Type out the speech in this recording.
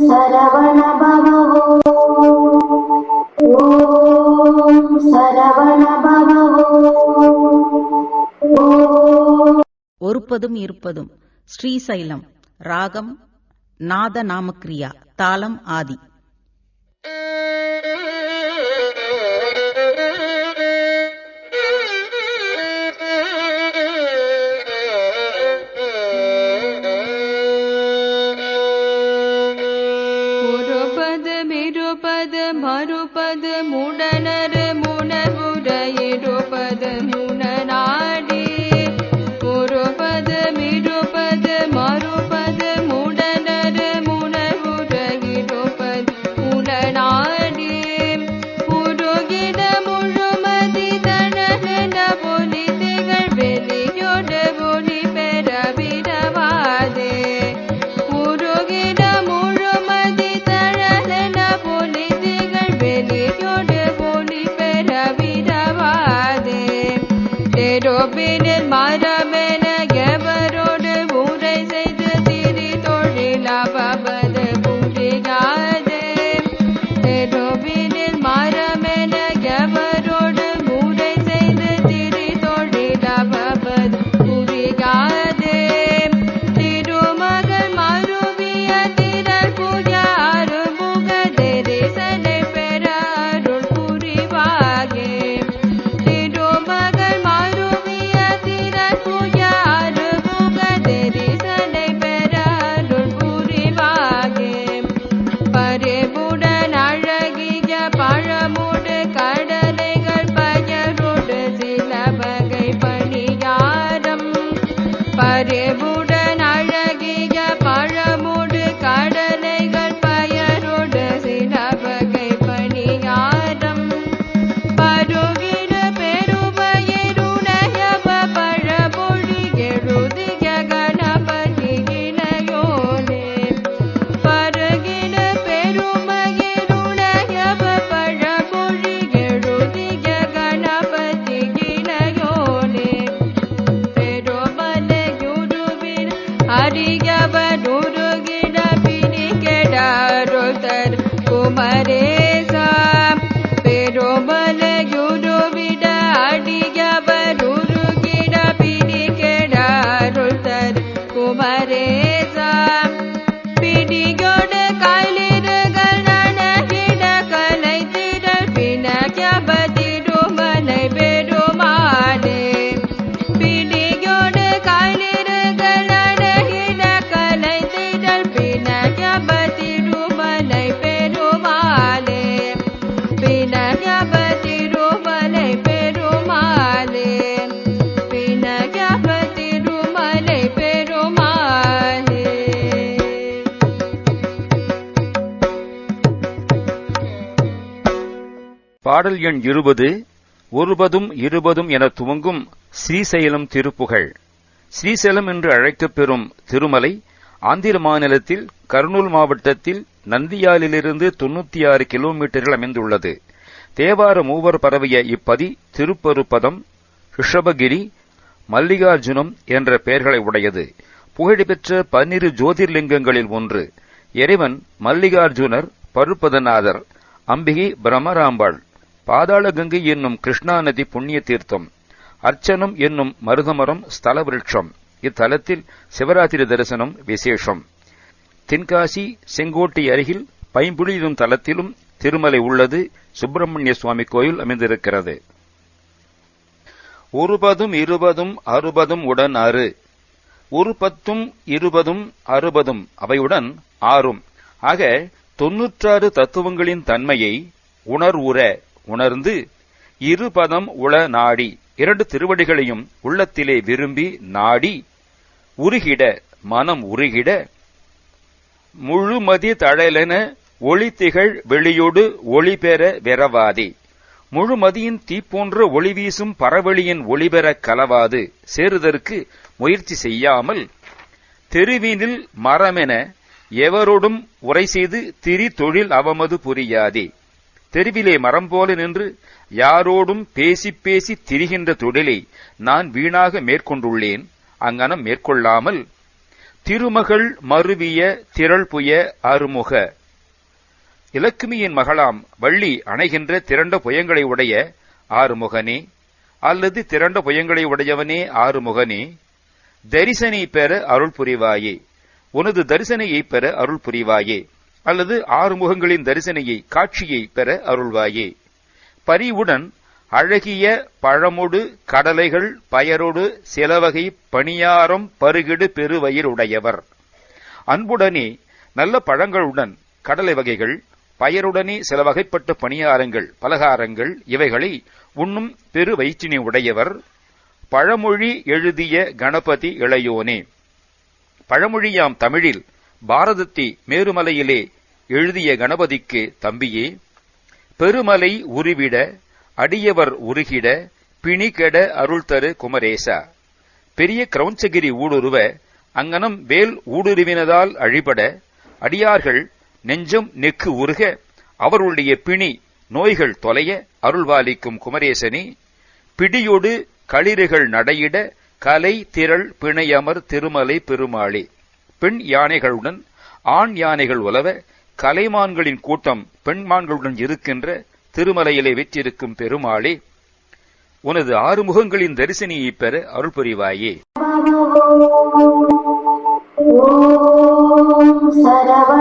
சரவண ஓம் ஒருப்பதும் இருப்பதும் ஸ்ரீசைலம் ராகம் நாத நாமக்ரியா தாளம் ஆதி. மறுபத முடனர முனகுர இருபத பாடல் எண் இருபது ஒருபதும் இருபதும் என துவங்கும் ஸ்ரீசைலம் திருப்புகழ் ஸ்ரீசைலம் என்று அழைக்கப்பெறும் திருமலை ஆந்திர மாநிலத்தில் கர்னூல் மாவட்டத்தில் நந்தியாலிலிருந்து தொன்னூத்தி ஆறு கிலோமீட்டரில் அமைந்துள்ளது. தேவார மூவர் பரவிய இப்பதி திருப்பருப்பதம் ரிஷபகிரி மல்லிகார்ஜுனம் என்ற பெயர்களை உடையது. புகழ்பெற்ற பன்னிரு ஜோதிர்லிங்கங்களில் ஒன்று இறைவன் மல்லிகார்ஜுனர் பருப்பதநாதர் அம்பிகை பிரமராம்பாள். பாதாள கங்கை என்னும் கிருஷ்ணா நதி புண்ணிய தீர்த்தம் அர்ச்சனம் என்னும் மருதமரம் ஸ்தல விருட்சம். இத்தலத்தில் சிவராத்திரி தரிசனம் விசேஷம். தென்காசி செங்கோட்டை அருகில் பைம்புலி எனும் தலத்திலும் திருமலை உள்ளது சுப்பிரமணிய சுவாமி கோயில் அமைந்திருக்கிறது. ஒருபதும் இருபதும் அறுபதும் உடன் ஆறு. ஒரு பத்தும் இருபதும் அறுபதும் அவையுடன் ஆறும். ஆக தொன்னூற்றாறு தத்துவங்களின் தன்மையை உணர்வுற உணர்ந்து இருபதம் உள நாடி இரண்டு திருவடிகளையும் உள்ளத்திலே விரும்பி நாடி உருகிட மனம் உருகிட முழுமதி தழலென ஒளி திகழ் வெளியோடு ஒளி பெற வெறவாதே. முழுமதியின் தீப்போன்ற ஒளி வீசும் பரவெளியின் ஒளிபெற கலவாது. சேருதற்கு முயற்சி செய்யாமல் தெருவீனில் மரமென எவரோடும் உரை செய்து திரி தொழில் அவமது புரியாதே. தெருவிலே மரம் போல நின்று யாரோடும் பேசி பேசி திரிகின்ற தொழிலை நான் வீணாக மேற்கொண்டுள்ளேன். அங்கனம் மேற்கொள்ளாமல் திருமகள் மருவிய திரள்புய அருமுக. இலக்குமியின் மகளாம் வள்ளி அணைகின்ற திரண்ட புயங்களை உடைய ஆறுமுகனே. அல்லது திரண்ட புயங்களை உடையவனே ஆறுமுகனே. தரிசனை பெற அருள் புரிவாயே. உனது தரிசனையை பெற அருள் புரிவாயே. அல்லது ஆறுமுகங்களின் தரிசனையை காட்சியை பெற அருள்வாயே. பரிவுடன் அழகிய பழமொடு கடலைகள் பயரொடு சிலவகை பணியாரம் பருகிடு பெருவயிருடையவர் அன்புடனே நல்ல பழங்களுடன் கடலை வகைகள் பயருடனே சில வகைப்பட்ட பணியாரங்கள் பலகாரங்கள் இவைகளை உண்ணும் பெரு வயிற்றினை உடையவர். பழமொழி எழுதிய கணபதி இளையோனே. பழமொழியாம் தமிழில் பாரதத்தை மேருமலையிலே எழுதிய கணபதிக்கு தம்பியே பெருமலை உருவிட அடியவர் உருகிட பிணிகெட அருள் தரு குமரேசா. பெரிய கிரௌஞ்சகிரி ஊடுருவ அங்கனம் வேல் ஊடுருவினதால் அழிபட அடியார்கள் நெஞ்சம் நெக்கு உருக அவருடைய பிணி நோய்கள் தொலைய அருள்வாலிக்கும் குமரேசனி பிடியொடு களிறுகள் நடையிட கலை திரள் பிணையமர் திருமலை பெருமாளே. பெண் யானைகளுடன் ஆண் யானைகள் உலவ கலைமான்களின் கூட்டம் பெண்மான்களுடன் இருக்கின்ற திருமலையிலே வெற்றிருக்கும் பெருமாளே உனது ஆறுமுகங்களின் தரிசனியை பெற அருள் புரிவாயே சரவண